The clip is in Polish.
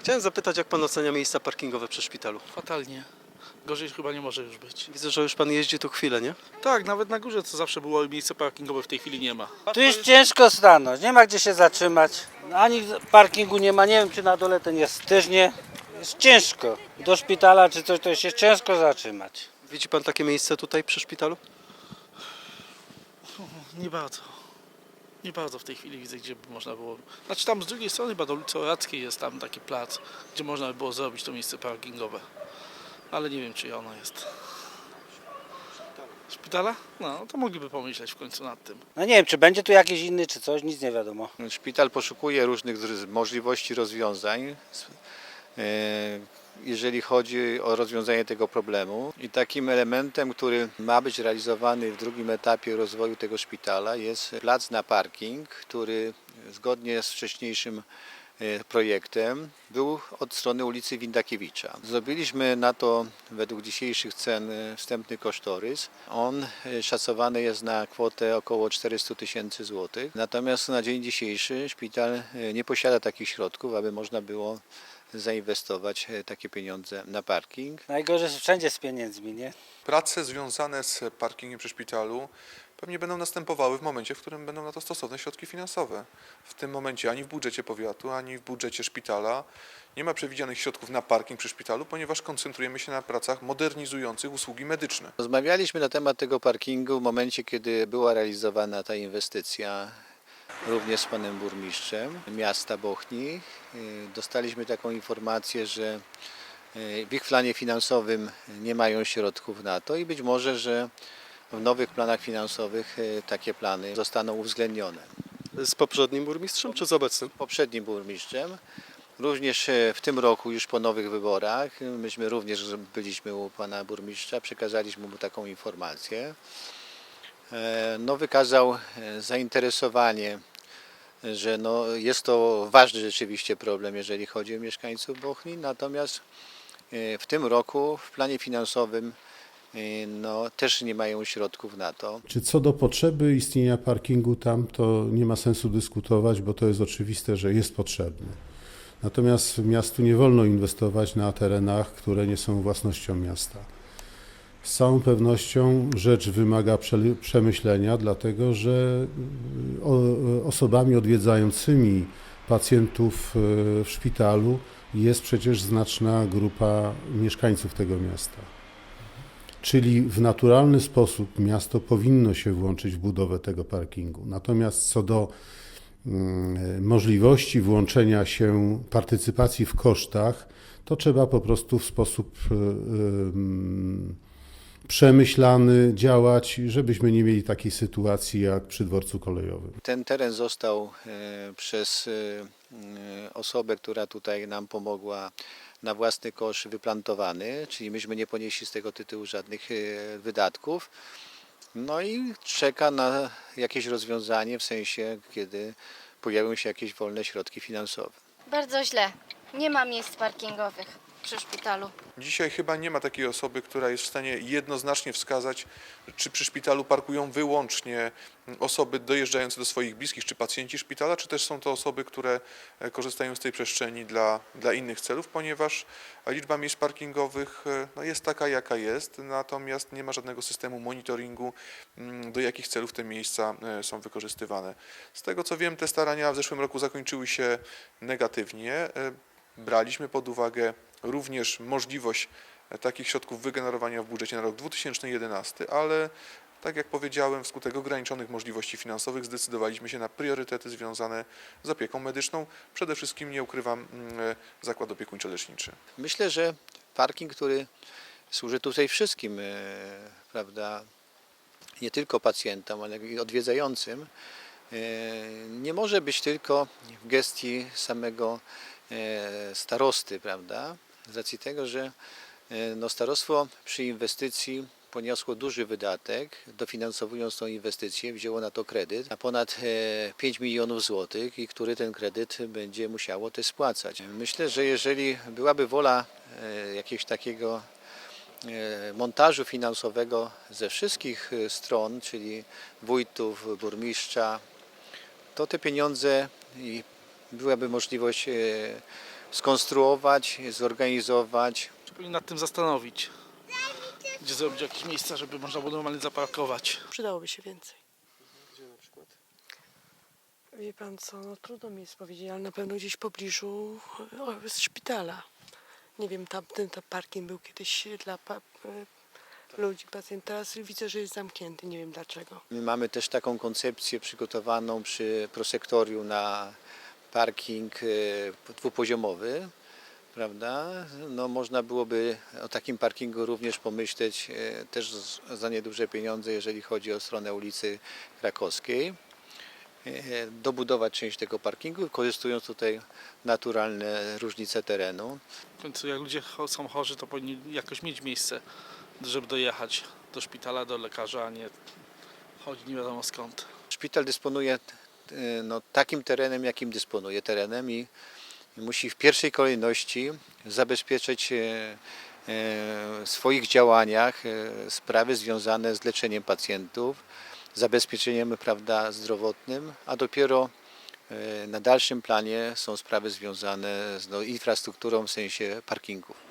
Chciałem zapytać, jak pan ocenia miejsca parkingowe przy szpitalu? Fatalnie. Gorzej chyba nie może już być. Widzę, że już pan jeździ tu chwilę, nie? Tak, nawet na górze co zawsze było miejsce parkingowe, w tej chwili nie ma. Tu jest ciężko stanąć, nie ma gdzie się zatrzymać. Ani parkingu nie ma, nie wiem czy na dole ten jest też nie. Jest ciężko. Do szpitala czy coś to się ciężko zatrzymać. Widzi pan takie miejsce tutaj przy szpitalu? Nie bardzo. Nie bardzo w tej chwili widzę, gdzie by można było. Znaczy tam z drugiej strony chyba do ulicy Orackiej jest tam taki plac, gdzie można by było zrobić to miejsce parkingowe. Ale nie wiem, czy ono jest. Szpitala? No, to mogliby pomyśleć w końcu nad tym. No nie wiem czy będzie tu jakiś inny czy coś, nic nie wiadomo. Szpital poszukuje różnych możliwości rozwiązań, e, jeżeli chodzi o rozwiązanie tego problemu. I takim elementem, który ma być realizowany w drugim etapie rozwoju tego szpitala jest plac na parking, który zgodnie z wcześniejszym projektem był od strony ulicy Windakiewicza. Zrobiliśmy na to według dzisiejszych cen e, wstępny kosztorys. On e, szacowany jest na kwotę około 400 tysięcy złotych. Natomiast na dzień dzisiejszy szpital e, nie posiada takich środków, aby można było zainwestować e, takie pieniądze na parking. Najgorzej jest wszędzie z pieniędzmi, nie? Prace związane z parkingiem przy szpitalu pewnie będą następowały w momencie, w którym będą na to stosowne środki finansowe. W tym momencie ani w budżecie powiatu, ani w budżecie szpitala nie ma przewidzianych środków na parking przy szpitalu, ponieważ koncentrujemy się na pracach modernizujących usługi medyczne. Rozmawialiśmy na temat tego parkingu w momencie, kiedy była realizowana ta inwestycja również z panem burmistrzem miasta Bochni. Y, Dostaliśmy taką informację, że y, w ich planie finansowym nie mają środków na to i być może, że w nowych planach finansowych y, takie plany zostaną uwzględnione. Z poprzednim burmistrzem czy z obecnym? poprzednim burmistrzem. Również e, w tym roku, już po nowych wyborach, e, myśmy również byliśmy u pana burmistrza, przekazaliśmy mu taką informację. E, No, wykazał e, zainteresowanie, że no, jest to ważny rzeczywiście problem, jeżeli chodzi o mieszkańców Bochni, natomiast w tym roku w planie finansowym no, też nie mają środków na to. Czy co do potrzeby istnienia parkingu tam, to nie ma sensu dyskutować, bo to jest oczywiste, że jest potrzebny. Natomiast miastu nie wolno inwestować na terenach, które nie są własnością miasta. Z całą pewnością rzecz wymaga przemyślenia, dlatego że y, osobami odwiedzającymi pacjentów y, w szpitalu jest przecież znaczna grupa mieszkańców tego miasta. Czyli w naturalny sposób miasto powinno się włączyć w budowę tego parkingu. Natomiast co do mm, możliwości włączenia się partycypacji w kosztach, to trzeba po prostu w sposób y, ym, przemyślany działać, żebyśmy nie mieli takiej sytuacji jak przy dworcu kolejowym. Ten teren został e, przez e, e, osobę, która tutaj nam pomogła na własny kosz wyplantowany, czyli myśmy nie ponieśli z tego tytułu żadnych wydatków. No i czeka na jakieś rozwiązanie w sensie, kiedy pojawią się jakieś wolne środki finansowe. Bardzo źle. Nie ma miejsc parkingowych przy szpitalu. Dzisiaj chyba nie ma takiej osoby, która jest w stanie jednoznacznie wskazać, czy przy szpitalu parkują wyłącznie osoby dojeżdżające do swoich bliskich, czy pacjenci szpitala, czy też są to osoby, które e, korzystają z tej przestrzeni dla, dla innych celów, ponieważ liczba miejsc parkingowych e, no, jest taka, jaka jest, natomiast nie ma żadnego systemu monitoringu, mm, do jakich celów te miejsca e, są wykorzystywane. Z tego co wiem, te starania w zeszłym roku zakończyły się negatywnie. E, Braliśmy pod uwagę również możliwość e, takich środków wygenerowania w budżecie na rok 2011, ale tak jak powiedziałem, wskutek ograniczonych możliwości finansowych zdecydowaliśmy się na priorytety związane z opieką medyczną. Przede wszystkim, nie ukrywam, mm, e, zakład opiekuńczo-leczniczy. Myślę, że parking, który służy tutaj wszystkim, e, prawda, nie tylko pacjentom, ale i odwiedzającym, nie może być tylko w gestii samego starosty, prawda, z racji tego, że e, no, starostwo przy inwestycji poniosło duży wydatek, dofinansowując tą inwestycję, wzięło na to kredyt na ponad e, 5 milionów złotych i który ten kredyt będzie musiało też spłacać. Myślę, że jeżeli byłaby wola e, jakiegoś takiego e, montażu finansowego ze wszystkich e, stron, czyli wójtów, burmistrza, to te pieniądze i byłaby możliwość e, skonstruować, zorganizować. Trzeba powinien nad tym zastanowić. Gdzie zrobić jakieś miejsca, żeby można było normalnie zaparkować. Przydałoby się więcej. Wie pan co, no trudno mi jest powiedzieć, ale na pewno gdzieś w pobliżu o, z szpitala. Nie wiem, tam ten tam parking był kiedyś dla pa, e, ludzi, pacjentów. Teraz widzę, że jest zamknięty, nie wiem dlaczego. My mamy też taką koncepcję przygotowaną przy prosektorium na parking e, dwupoziomowy, prawda? No, można byłoby o takim parkingu również pomyśleć e, też za nieduże pieniądze, jeżeli chodzi o stronę ulicy Krakowskiej. E, Dobudować część tego parkingu, wykorzystując tutaj naturalne różnice terenu. W końcu jak ludzie są chorzy, to powinni jakoś mieć miejsce, żeby dojechać do szpitala, do lekarza, a nie chodzić nie wiadomo skąd. Szpital dysponuje no, takim terenem, jakim dysponuje terenem i musi w pierwszej kolejności zabezpieczyć e, e, w swoich działaniach sprawy związane z leczeniem pacjentów, zabezpieczeniem prawda, zdrowotnym, a dopiero na dalszym planie są sprawy związane z no, infrastrukturą w sensie parkingów.